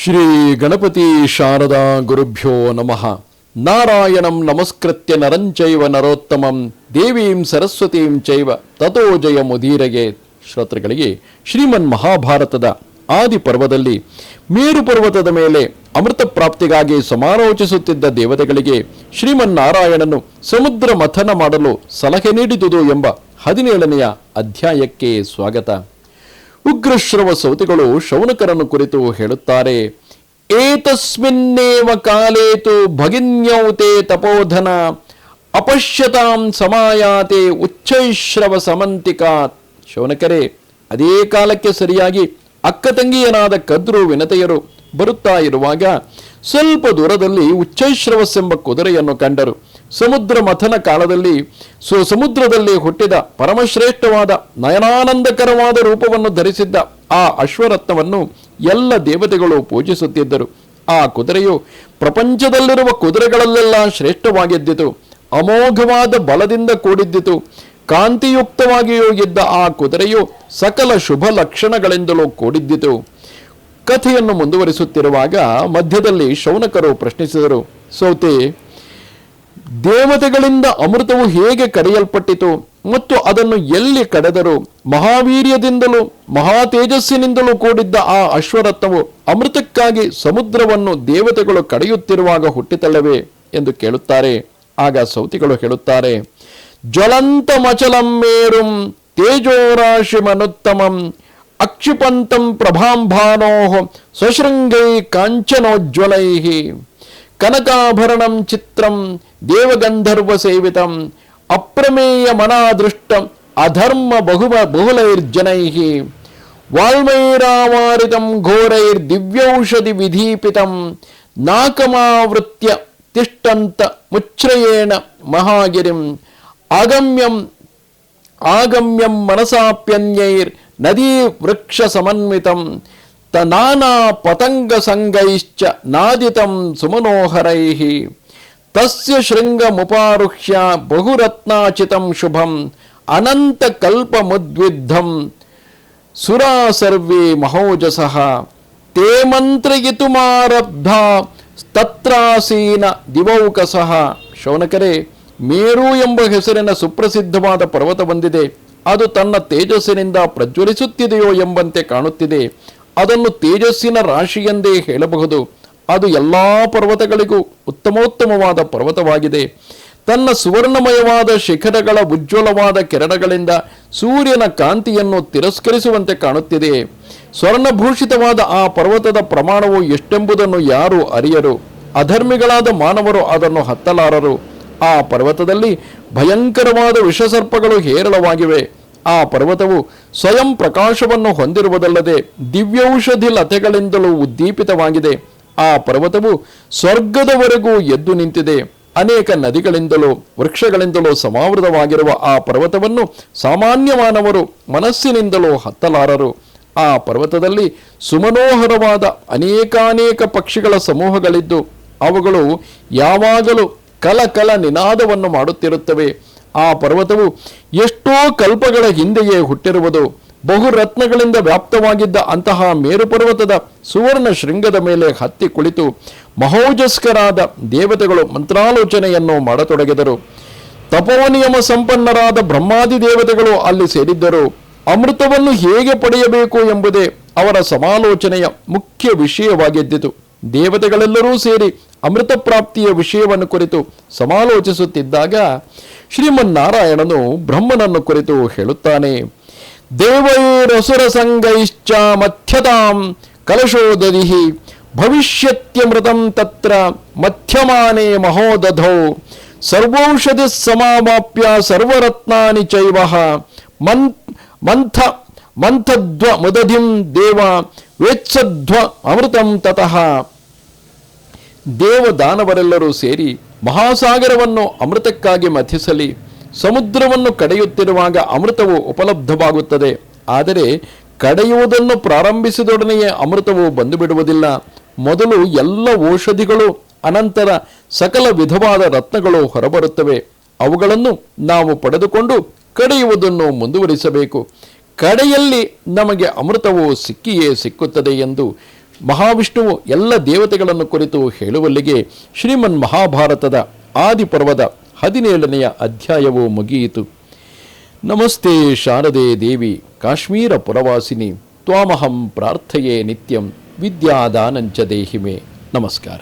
ಶ್ರೀ ಗಣಪತಿ ಶಾರದಾ ಗುರುಭ್ಯೋ ನಮಃ. ನಾರಾಯಣಂ ನಮಸ್ಕೃತ್ಯ ನರಂಚೈವ ನರೋತ್ತಮಂ, ದೇವೀಂ ಸರಸ್ವತೀಂ ಚೈವ ತಥೋ ಜಯ ಮುದೀರಗೆ. ಶ್ರೋತೃಗಳಿಗೆ, ಶ್ರೀಮನ್ ಮಹಾಭಾರತದ ಆದಿ ಪರ್ವದಲ್ಲಿ ಮೇರು ಪರ್ವತದ ಮೇಲೆ ಅಮೃತ ಪ್ರಾಪ್ತಿಗಾಗಿ ಸಮಾಲೋಚಿಸುತ್ತಿದ್ದ ದೇವತೆಗಳಿಗೆ ಶ್ರೀಮನ್ನಾರಾಯಣನು ಸಮುದ್ರ ಮಥನ ಮಾಡಲು ಸಲಹೆ ನೀಡಿದುದು ಎಂಬ ಹದಿನೇಳನೆಯ ಅಧ್ಯಾಯಕ್ಕೆ ಸ್ವಾಗತ. ಉಗ್ರಶ್ರವ ಸೌತಿಗಳು ಶೌನಕರನ್ನು ಕುರಿತು ಹೇಳುತ್ತಾರೆ ಏತಸ್ಮಿನ್ನೇವ ಕಾಲೇತು ಭಗಿನ್ಯೌತೆ ತಪೋಧನ, ಅಪಶ್ಯತಾಂ ಸಮಾಯಾತೆ ಉಚ್ಚೈಶ್ರವ ಸಮಂತಿಕ. ಶೌನಕರೇ, ಅದೇ ಕಾಲಕ್ಕೆ ಸರಿಯಾಗಿ ಅಕ್ಕ ತಂಗಿಯನಾದ ಕದ್ರು ವಿನತೆಯರು ಬರುತ್ತಾ ಇರುವಾಗ ಸ್ವಲ್ಪ ದೂರದಲ್ಲಿ ಉಚ್ಚೈಶ್ರವಸ್ಸೆಂಬ ಕುದುರೆಯನ್ನು ಕಂಡರು. ಸಮುದ್ರ ಮಥನ ಕಾಲದಲ್ಲಿ ಸು ಸಮುದ್ರದಲ್ಲಿ ಹುಟ್ಟಿದ ಪರಮಶ್ರೇಷ್ಠವಾದ ನಯನಾನಂದಕರವಾದ ರೂಪವನ್ನು ಧರಿಸಿದ್ದ ಆ ಅಶ್ವರತ್ನವನ್ನು ಎಲ್ಲ ದೇವತೆಗಳು ಪೂಜಿಸುತ್ತಿದ್ದರು. ಆ ಕುದುರೆಯು ಪ್ರಪಂಚದಲ್ಲಿರುವ ಕುದುರೆಗಳಲ್ಲೆಲ್ಲ ಶ್ರೇಷ್ಠವಾಗಿದ್ದಿತು. ಅಮೋಘವಾದ ಬಲದಿಂದ ಕೂಡಿದ್ದಿತು. ಕಾಂತಿಯುಕ್ತವಾಗಿಯೂ ಇದ್ದ ಆ ಕುದುರೆಯು ಸಕಲ ಶುಭ ಲಕ್ಷಣಗಳಿಂದಲೂ ಕೂಡಿದ್ದಿತು. ಕಥೆಯನ್ನು ಮುಂದುವರಿಸುತ್ತಿರುವಾಗ ಮಧ್ಯದಲ್ಲಿ ಶೌನಕರು ಪ್ರಶ್ನಿಸಿದರು, ಸೌತಿ, ದೇವತೆಗಳಿಂದ ಅಮೃತವು ಹೇಗೆ ಕರೆಯಲ್ಪಟ್ಟಿತು ಮತ್ತು ಅದನ್ನು ಎಲ್ಲಿ ಕಡೆದರು? ಮಹಾವೀರ್ಯದಿಂದಲೂ ಮಹಾ ತೇಜಸ್ಸಿನಿಂದಲೂ ಕೂಡಿದ್ದ ಆ ಅಶ್ವರತ್ನವು ಅಮೃತಕ್ಕಾಗಿ ಸಮುದ್ರವನ್ನು ದೇವತೆಗಳು ಕಡೆಯುತ್ತಿರುವಾಗ ಹುಟ್ಟಿತಲ್ಲವೇ? ಎಂದು ಕೇಳುತ್ತಾರೆ. ಆಗ ಸೌತಿಗಳು ಹೇಳುತ್ತಾರೆ, ಜ್ವಲಂತ ಮಚಲಂ ಮೇರುಂ ತೇಜೋರಾಶಿಮನುತ್ತಮಂ ಅಕ್ಷಿಪಂತಂ అక్షిపంతం ప్రభాంభానో సశృంగై కాంచనోజ్వలై కనకాభరణం చిత్రం దేవగంధర్వ సేవితం అప్రమేయ మనాదృష్టం అధర్మ బహుమ బహులైర్జనై వాల్మైరావారితం ఘోరైర్ దివ్యౌషధి విధీపితం నాకమావృత్య తిష్టంత ముచ్చ్రయేణ మహాగిరిం ఆగమ్యం ఆగమ్యం మనసాప్యన్యైర్ ನದೀ ವೃಕ್ಷ ಸಮನ್ವಿತಂ ನಾನಾ ಪತಂಗ ಸಂಗೈಶ್ಚ ನಾದಿತಂ ಸುಮನೋಹರೈ. ತಸ್ಯ ಶೃಂಗಮುಪಾರುಹ್ಯ ಬಹುರತ್ನಾಚಿತಂ ಶುಭಂ ಅನಂತ ಕಲ್ಪಮುದ್ವಿದ್ಧಂ ಸುರಾ ಸರ್ವೇ ಮಹೋಜಸಃ. ತೇ ಮಂತ್ರಯಿತುಮಾರಬ್ಧ ತತ್ರಾಸೀನ ದಿವೌಕಸಃ. ಶೌನಕರೆ, ಮೇರು ಎಂಬ ಹೆಸರಿನ ಸುಪ್ರಸಿದ್ಧವಾದ ಪರ್ವತ ಬಂದಿದೆ. ಅದು ತನ್ನ ತೇಜಸ್ಸಿನಿಂದ ಪ್ರಜ್ವಲಿಸುತ್ತಿದೆಯೋ ಎಂಬಂತೆ ಕಾಣುತ್ತಿದೆ. ಅದನ್ನು ತೇಜಸ್ಸಿನ ರಾಶಿಯೆಂದೇ ಹೇಳಬಹುದು. ಅದು ಎಲ್ಲಾ ಪರ್ವತಗಳಿಗೂ ಉತ್ತಮೋತ್ತಮವಾದ ಪರ್ವತವಾಗಿದೆ. ತನ್ನ ಸುವರ್ಣಮಯವಾದ ಶಿಖರಗಳ ಉಜ್ವಲವಾದ ಕಿರಣಗಳಿಂದ ಸೂರ್ಯನ ಕಾಂತಿಯನ್ನು ತಿರಸ್ಕರಿಸುವಂತೆ ಕಾಣುತ್ತಿದೆ. ಸ್ವರ್ಣಭೂಷಿತವಾದ ಆ ಪರ್ವತದ ಪ್ರಮಾಣವು ಎಷ್ಟೆಂಬುದನ್ನು ಯಾರು ಅರಿಯರು. ಅಧರ್ಮಿಗಳಾದ ಮಾನವರು ಅದನ್ನು ಹತ್ತಲಾರರು. ಆ ಪರ್ವತದಲ್ಲಿ ಭಯಂಕರವಾದ ವಿಷಸರ್ಪಗಳು ಹೇರಳವಾಗಿವೆ. ಆ ಪರ್ವತವು ಸ್ವಯಂ ಪ್ರಕಾಶವನ್ನು ಹೊಂದಿರುವುದಲ್ಲದೆ ದಿವ್ಯೌಷಧಿ ಲತೆಗಳಿಂದಲೂ ಉದ್ದೀಪಿತವಾಗಿದೆ. ಆ ಪರ್ವತವು ಸ್ವರ್ಗದವರೆಗೂ ಎದ್ದು ನಿಂತಿದೆ. ಅನೇಕ ನದಿಗಳಿಂದಲೂ ವೃಕ್ಷಗಳಿಂದಲೂ ಸಮಾವೃತವಾಗಿರುವ ಆ ಪರ್ವತವನ್ನು ಸಾಮಾನ್ಯ ಮಾನವರು ಮನಸ್ಸಿನಿಂದಲೂ ಹತ್ತಲಾರರು. ಆ ಪರ್ವತದಲ್ಲಿ ಸುಮನೋಹರವಾದ ಅನೇಕಾನೇಕ ಪಕ್ಷಿಗಳ ಸಮೂಹಗಳಿದ್ದು, ಅವುಗಳು ಯಾವಾಗಲೂ ಕಲ ಕಲ ನಿನಾದವನ್ನು ಮಾಡುತ್ತಿರುತ್ತವೆ. ಆ ಪರ್ವತವು ಎಷ್ಟೋ ಕಲ್ಪಗಳ ಹಿಂದೆಯೇ ಹುಟ್ಟಿರುವುದು. ಬಹು ರತ್ನಗಳಿಂದ ವ್ಯಾಪ್ತವಾಗಿದ್ದ ಅಂತಹ ಮೇರುಪರ್ವತದ ಸುವರ್ಣ ಶೃಂಗದ ಮೇಲೆ ಹತ್ತಿ ಕುಳಿತು ಮಹೋಜಸ್ಕರಾದ ದೇವತೆಗಳು ಮಂತ್ರಾಲೋಚನೆಯನ್ನು ಮಾಡತೊಡಗಿದರು. ತಪೋನಿಯಮ ಸಂಪನ್ನರಾದ ಬ್ರಹ್ಮಾದಿ ದೇವತೆಗಳು ಅಲ್ಲಿ ಸೇರಿದ್ದರು. ಅಮೃತವನ್ನು ಹೇಗೆ ಪಡೆಯಬೇಕು ಎಂಬುದೇ ಅವರ ಸಮಾಲೋಚನೆಯ ಮುಖ್ಯ ವಿಷಯವಾಗಿದ್ದಿತು. ದೇವತೆಗಳೆಲ್ಲರೂ ಸೇರಿ ಅಮೃತ ಪ್ರಾಪ್ತಿಯ ವಿಷಯವನ್ನು ಕುರಿತು ಸಮಾಲೋಚಿಸುತ್ತಿದ್ದಾಗ ಶ್ರೀಮನ್ನಾರಾಯಣನು ಬ್ರಹ್ಮನನ್ನು ಕುರಿತು ಹೇಳುತ್ತಾನೆ ದೇವೈರಸುರ ಸಂಗೈಶ್ಚ ಮಧ್ಯತಾಂ ಕಲಶೋದರಿಹಿ ಭವಿಷ್ಯತ್ಯಮೃತಂ ತತ್ರ ಮಧ್ಯಮಾನೇ ಮಹೋದಧೌ ಸರ್ವೌಷಧಿ ಸಮಾವಾಪ್ಯ ಸರ್ವರತ್ನಾನಿ ಚೈವ ಮನ್ ಮಂಥ, ಮಂಥಧ್ವ ಮುದಧಿಂ ದೇವ ವೇತ್ಸಧ್ವ ಅಮೃತಂ ತತಃ ದೇವದಾನವರೆಲ್ಲರೂ ಸೇರಿ ಮಹಾಸಾಗರವನ್ನು ಅಮೃತಕ್ಕಾಗಿ ಮಥಿಸಲಿ, ಸಮುದ್ರವನ್ನು ಕಡೆಯುತ್ತಿರುವಾಗ ಅಮೃತವು ಉಪಲಬ್ಧವಾಗುತ್ತದೆ. ಆದರೆ ಕಡೆಯುವುದನ್ನು ಪ್ರಾರಂಭಿಸಿದೊಡನೆಯೇ ಅಮೃತವು ಬಂದು ಬಿಡುವುದಿಲ್ಲ ಮೊದಲು ಎಲ್ಲ ಔಷಧಿಗಳು, ಅನಂತರ ಸಕಲ ವಿಧವಾದ ರತ್ನಗಳು ಹೊರಬರುತ್ತವೆ. ಅವುಗಳನ್ನು ನಾವು ಪಡೆದುಕೊಂಡು ಕಡೆಯುವುದನ್ನು ಮುಂದುವರಿಸಬೇಕು. ಕಡೆಯಲ್ಲಿ ನಮಗೆ ಅಮೃತವು ಸಿಕ್ಕಿಯೇ ಸಿಕ್ಕುತ್ತದೆ ಎಂದು ಮಹಾವಿಷ್ಣುವು ಎಲ್ಲ ದೇವತೆಗಳನ್ನು ಕುರಿತು ಹೇಳುವಲ್ಲಿಗೆ ಶ್ರೀಮನ್ ಮಹಾಭಾರತದ ಆದಿಪರ್ವದ ಹದಿನೇಳನೆಯ ಅಧ್ಯಾಯವು ಮುಗಿಯಿತು. ನಮಸ್ತೆ ಶಾರದೆ ದೇವಿ, ಕಾಶ್ಮೀರ ಪುರವಾಸಿನಿ, ತ್ವಾಮಹಂ ಪ್ರಾರ್ಥಯೇ ನಿತ್ಯಂ, ವಿದ್ಯಾದಾನಂಚ ದೇಹಿಮೆ. ನಮಸ್ಕಾರ.